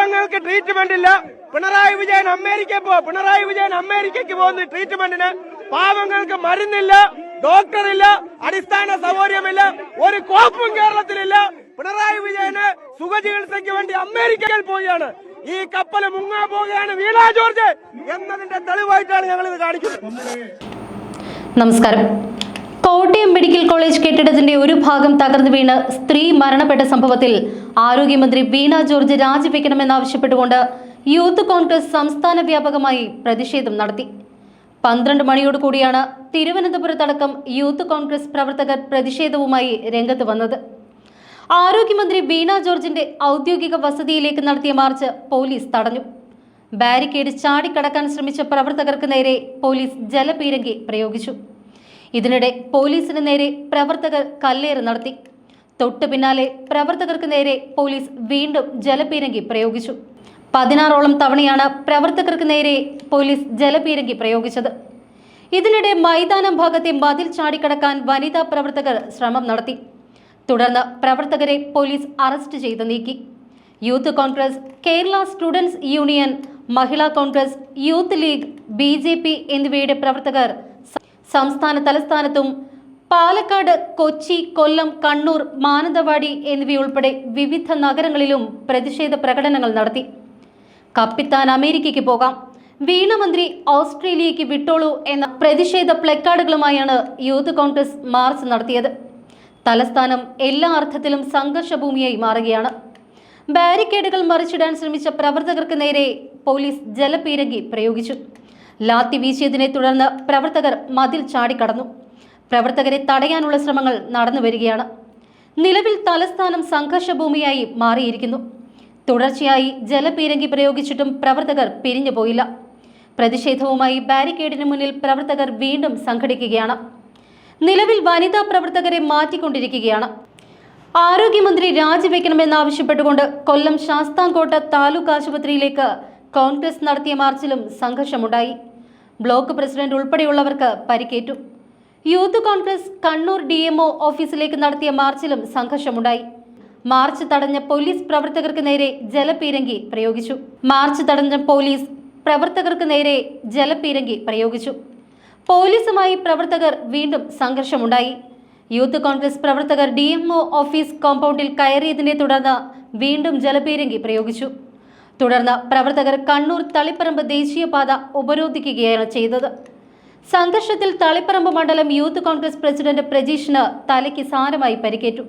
പാവങ്ങൾക്ക് ട്രീറ്റ്മെന്റ് ഇല്ല. പിണറായി വിജയൻ അമേരിക്ക പോ പിണറായി വിജയൻ അമേരിക്കക്ക് പോകുന്ന ട്രീറ്റ്മെന്റിന് പാവങ്ങൾക്ക് മരുന്നില്ല ഡോക്ടർ ഇല്ല അടിസ്ഥാന സൗകര്യമില്ല ഒരു കോപ്പും കേരളത്തിലില്ല. പിണറായി വിജയന് സുഖചികിത്സയ്ക്ക് വേണ്ടി അമേരിക്കയിൽ പോവുകയാണ്. ഈ കപ്പൽ മുങ്ങാൻ പോവുകയാണ് വീണ ജോർജ് എന്നതിന്റെ തെളിവായിട്ടാണ് ഞങ്ങൾ ഇത് കാണിക്കുന്നത്. നമസ്കാരം. മെഡിക്കൽ കോളേജ് കെട്ടിടത്തിന്റെ ഒരു ഭാഗം തകർന്നു വീണ് സ്ത്രീ മരണപ്പെട്ട സംഭവത്തിൽ ആരോഗ്യമന്ത്രി വീണ ജോർജ് രാജിവെക്കണമെന്നാവശ്യപ്പെട്ടുകൊണ്ട് യൂത്ത് കോൺഗ്രസ് സംസ്ഥാന വ്യാപകമായി പ്രതിഷേധം നടത്തി. പന്ത്രണ്ട് മണിയോട് കൂടിയാണ് തിരുവനന്തപുരത്തടക്കം യൂത്ത് കോൺഗ്രസ് പ്രവർത്തകർ പ്രതിഷേധവുമായി രംഗത്ത് വന്നത്. ആരോഗ്യമന്ത്രി വീണ ജോർജിന്റെ ഔദ്യോഗിക വസതിയിലേക്ക് നടത്തിയ മാർച്ച് പോലീസ് തടഞ്ഞു. ബാരിക്കേഡ് ചാടിക്കടക്കാൻ ശ്രമിച്ച പ്രവർത്തകർക്ക് നേരെ പോലീസ് ജലപീരങ്കി പ്രയോഗിച്ചു. ഇതിനിടെ പോലീസിന് നേരെ പ്രവർത്തകർ കല്ലേറ് നടത്തി. തൊട്ടു പിന്നാലെ പ്രവർത്തകർക്ക് നേരെ പോലീസ് വീണ്ടും ജലപീരങ്കി പ്രയോഗിച്ചു. പതിനാറോളം തവണയാണ് പ്രവർത്തകർക്ക് നേരെ പോലീസ് ജലപീരങ്കി പ്രയോഗിച്ചത്. ഇതിനിടെ മൈതാനം ഭാഗത്തെ മതിൽ ചാടിക്കടക്കാൻ വനിതാ പ്രവർത്തകർ ശ്രമം നടത്തി. തുടർന്ന് പ്രവർത്തകരെ പോലീസ് അറസ്റ്റ് ചെയ്ത് നീക്കി. Youth Congress Kerala students union Mahila Congress youth league B എന്നിവയുടെ പ്രവർത്തകർ സംസ്ഥാന തലസ്ഥാനത്തും പാലക്കാട് കൊച്ചി കൊല്ലം കണ്ണൂർ മാനന്തവാടി എന്നിവയുൾപ്പെടെ വിവിധ നഗരങ്ങളിലും പ്രതിഷേധ പ്രകടനങ്ങൾ നടത്തി. കപ്പിത്താൻ അമേരിക്കയ്ക്ക് പോകാം. വീണമന്ത്രി ഓസ്ട്രേലിയയ്ക്ക് വിട്ടോളൂ എന്ന പ്രതിഷേധ പ്ലക്കാർഡുകളുമായാണ് യൂത്ത് കോൺഗ്രസ് മാർച്ച് നടത്തിയത്. തലസ്ഥാനം എല്ലാ അർത്ഥത്തിലും സംഘർഷഭൂമിയായി മാറുകയാണ്. ബാരിക്കേഡുകൾ മറിച്ചിടാൻ ശ്രമിച്ച പ്രവർത്തകർക്ക് നേരെ പോലീസ് ജലപീരങ്കി പ്രയോഗിച്ചു. ലാത്തി വീശിയതിനെ തുടർന്ന് പ്രവർത്തകർ മതിൽ ചാടിക്കടന്നു. പ്രവർത്തകരെ തടയാനുള്ള ശ്രമങ്ങൾ നടന്നു വരികയാണ്. നിലവിൽ തലസ്ഥാനം സംഘർഷഭൂമിയായി മാറിയിരിക്കുന്നു. തുടർച്ചയായി ജലപീരങ്കി പ്രയോഗിച്ചിട്ടും പ്രവർത്തകർ പിരിഞ്ഞു പോയില്ല. പ്രതിഷേധവുമായി ബാരിക്കേഡിന് മുന്നിൽ പ്രവർത്തകർ വീണ്ടും സംഘടിക്കുകയാണ്. നിലവിൽ വനിതാ പ്രവർത്തകരെ മാറ്റിക്കൊണ്ടിരിക്കുകയാണ്. ആരോഗ്യമന്ത്രി രാജിവെക്കണമെന്നാവശ്യപ്പെട്ടുകൊണ്ട് കൊല്ലം ശാസ്താംകോട്ട താലൂക്ക് ആശുപത്രിയിലേക്ക് കോൺഗ്രസ് നടത്തിയ മാർച്ചിലും സംഘർഷമുണ്ടായി. ബ്ലോക്ക് പ്രസിഡന്റ് ഉൾപ്പെടെയുള്ളവർക്ക് പരിക്കേറ്റു. യൂത്ത് കോൺഗ്രസ് കണ്ണൂർ ഡി ഓഫീസിലേക്ക് നടത്തിയ മാർച്ചിലും സംഘർഷമുണ്ടായി. മാർച്ച് തടഞ്ഞ പോലീസ് പ്രവർത്തകർക്ക് നേരെ ജലപീരങ്കി പ്രയോഗിച്ചു. മാർച്ച് തടഞ്ഞ പോലീസ് പ്രവർത്തകർക്ക് നേരെ ജലപീരങ്കി പ്രയോഗിച്ചു. പോലീസുമായി പ്രവർത്തകർ വീണ്ടും സംഘർഷമുണ്ടായി. യൂത്ത് കോൺഗ്രസ് പ്രവർത്തകർ ഡി ഓഫീസ് കോമ്പൗണ്ടിൽ കയറിയതിനെ തുടർന്ന് വീണ്ടും ജലപീരങ്കി പ്രയോഗിച്ചു. തുടർന്ന് പ്രവർത്തകർ കണ്ണൂർ തളിപ്പറമ്പ് ദേശീയപാത ഉപരോധിക്കുകയാണ് ചെയ്തത്. സംഘർഷത്തിൽ തളിപ്പറമ്പ് മണ്ഡലം യൂത്ത് കോൺഗ്രസ് പ്രസിഡന്റ് പ്രജീഷിന് തലയ്ക്ക് സാരമായി പരിക്കേറ്റു.